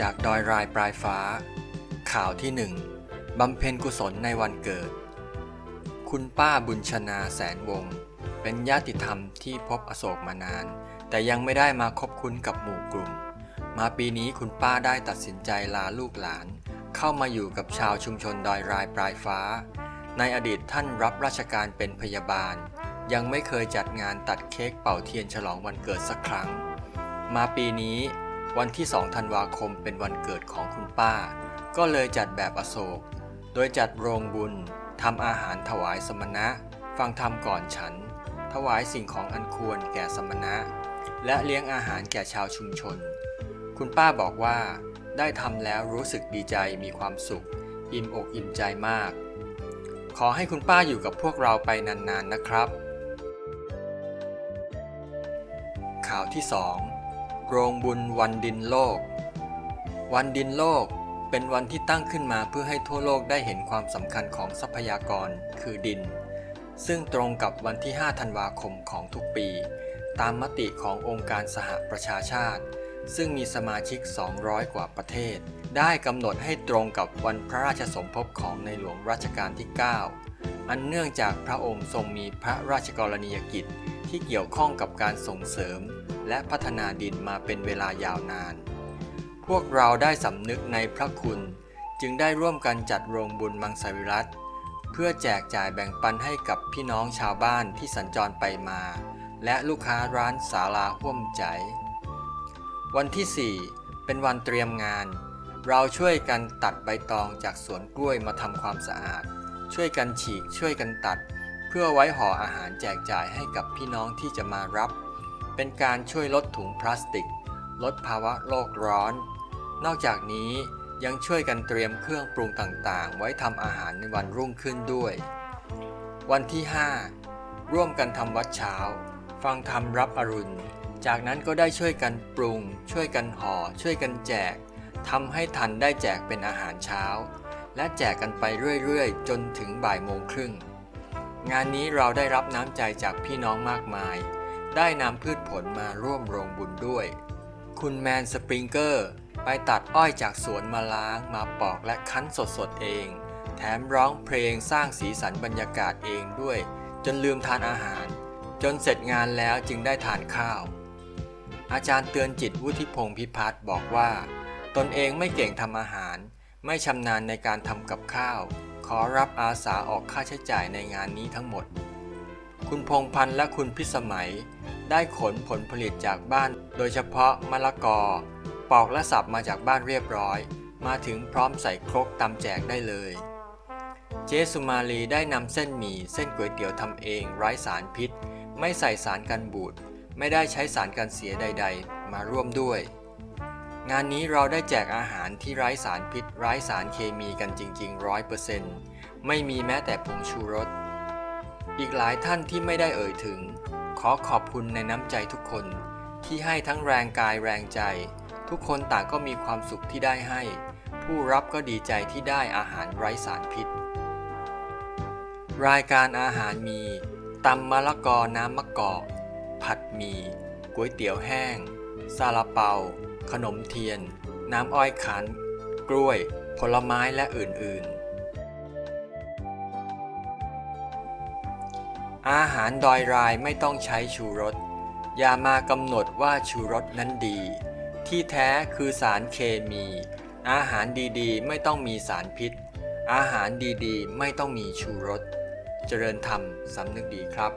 จากดอยรายปลายฟ้า ข่าวที่หนึ่งบำเพ็ญกุศลในวันเกิด คุณป้าบุญชนาแสนวงศ์เป็นญาติธรรมที่พบอโศกมานาน แต่ยังไม่ได้มาคบคุ้นกับหมู่กลุ่ม มาปีนี้คุณป้าได้ตัดสินใจลาลูกหลาน เข้ามาอยู่กับชาวชุมชนดอยรายปลายฟ้า ในอดีตท่านรับราชการเป็นพยาบาล ยังไม่เคยจัดงานตัดเค้กเป่าเทียนฉลองวันเกิดสักครั้ง มาปีนี้ วันที่ 2 ธันวาคมเป็นวันเกิดของคุณป้า ก็เลยจัดแบบอโศก โดยจัดโรงบุญทำอาหารถวายสมณะ ฟังธรรมก่อนฉัน ถวายสิ่งของอันควรแก่สมณะ และเลี้ยงอาหารแก่ชาวชุมชน คุณป้าบอกว่า ได้ทำแล้วรู้สึกดีใจมีความสุข อิ่มอกอิ่มใจมาก ขอให้คุณป้าอยู่กับพวกเราไปนานๆนะครับ ข่าวที่ 2 โรงบุญวันดินโลก วันดินโลกเป็นวันที่ตั้งขึ้นมาเพื่อให้ทั่วโลกได้เห็นความสำคัญของทรัพยากรคือดิน ซึ่งตรงกับวันที่ 5 ธันวาคมของทุกปี ตามมติขององค์การสหประชาชาติ ซึ่งมีสมาชิก 200 กว่าประเทศ ได้กำหนดให้ตรงกับวันพระราชสมภพของในหลวงรัชกาลที่ 9 อันเนื่องจากพระองค์ทรงมีพระราชกรณียกิจ ที่เกี่ยวข้องกับการส่งเสริม และพัฒนาดินมาเป็นเวลายาวนาน พวกเราได้สำนึกในพระคุณ จึงได้ร่วมกันจัดโรงบุญมังสวิรัตเพื่อแจกจ่ายแบ่งปันให้กับพี่น้องชาวบ้านที่สัญจรไปมา และลูกค้าร้านสาลาห่วมใจ วันที่ 4 เป็นวันเตรียมงาน เราช่วยกันตัดใบตองจากสวนกล้วยมาทำความสะอาด ช่วยกันฉีกช่วยกันตัด เพื่อไว้ห่ออาหารแจกจ่ายให้กับพี่น้องที่จะมารับ เป็นการช่วยลดถุงพลาสติก ลดภาวะโลกร้อน นอกจากนี้ยังช่วยกันเตรียมเครื่องปรุงต่างๆ ไว้ทำอาหารในวันรุ่งขึ้นด้วย วันที่ 5 ร่วมกันทำวัดเช้า ฟังธรรมรับอรุณ จากนั้นก็ได้ช่วยกันปรุง ช่วยกันห่อ ช่วยกันแจกทำให้ทันได้แจกเป็นอาหารเช้า และแจกกันไปเรื่อยๆ จนถึงบ่ายโมงครึ่ง งานนี้เราได้รับน้ำใจจากพี่น้องมากมาย ได้นำพืชผลมาร่วมโรงบุญด้วย คุณแมนสปริงเกอร์ ไปตัดอ้อยจากสวนมาล้างมาปอกและคั้นสดๆเอง แถมร้องเพลงสร้างสีสันบรรยากาศเองด้วย จนลืมทานอาหาร จนเสร็จงานแล้วจึงได้ทานข้าว อาจารย์เตือนจิตวุฒิพงศ์พิพัฒน์บอกว่า ตนเองไม่เก่งทำอาหาร ไม่ชำนาญในการทำกับข้าว ขอรับอาสาออกค่าใช้จ่ายในงานนี้ทั้งหมด คุณพงพันธ์และคุณพิสมัย ได้ขนผลผลิตจากบ้าน โดยเฉพาะมะละกอ ปอกและสับมาจากบ้านเรียบร้อย มาถึงพร้อมใส่ครกตำแจกได้เลย เจสุมาลีได้นำเส้นหมี่เส้นก๋วยเตี๋ยวทำเองไร้สารพิษ ไม่ใส่สารกันบูดไม่ได้ใช้สารกันเสียใด ๆ มาร่วมด้วย งานนี้เราได้แจกอาหารที่ไร้สารพิษ ไร้สารเคมีกันจริงๆร้อยเปอร์เซ็นต์ไม่มีแม้แต่ผงชูรส อีกหลายท่านที่ไม่ได้เอ่ยถึง ขอขอบคุณในน้ำใจทุกคน ที่ให้ทั้งแรงกายแรงใจ ทุกคนต่างก็มีความสุขที่ได้ให้ ผู้รับก็ดีใจที่ได้อาหารไร้สารพิษ รายการอาหารมีตำมะละกอน้ำมะกอก ผัดหมี่ก๋วยเตี๋ยวแห้งซาลาเปา ขนมเทียน น้ำอ้อยขันกล้วย ผลไม้และอื่นๆ อาหารดอยรายไม่ต้องใช้ชูรส อย่ามากำหนดว่าชูรสนั้นดี ที่แท้คือสารเคมี อาหารดีๆ ไม่ต้องมีสารพิษ อาหารดีๆ ไม่ต้องมีชูรส เจริญธรรมสำนึกดีครับ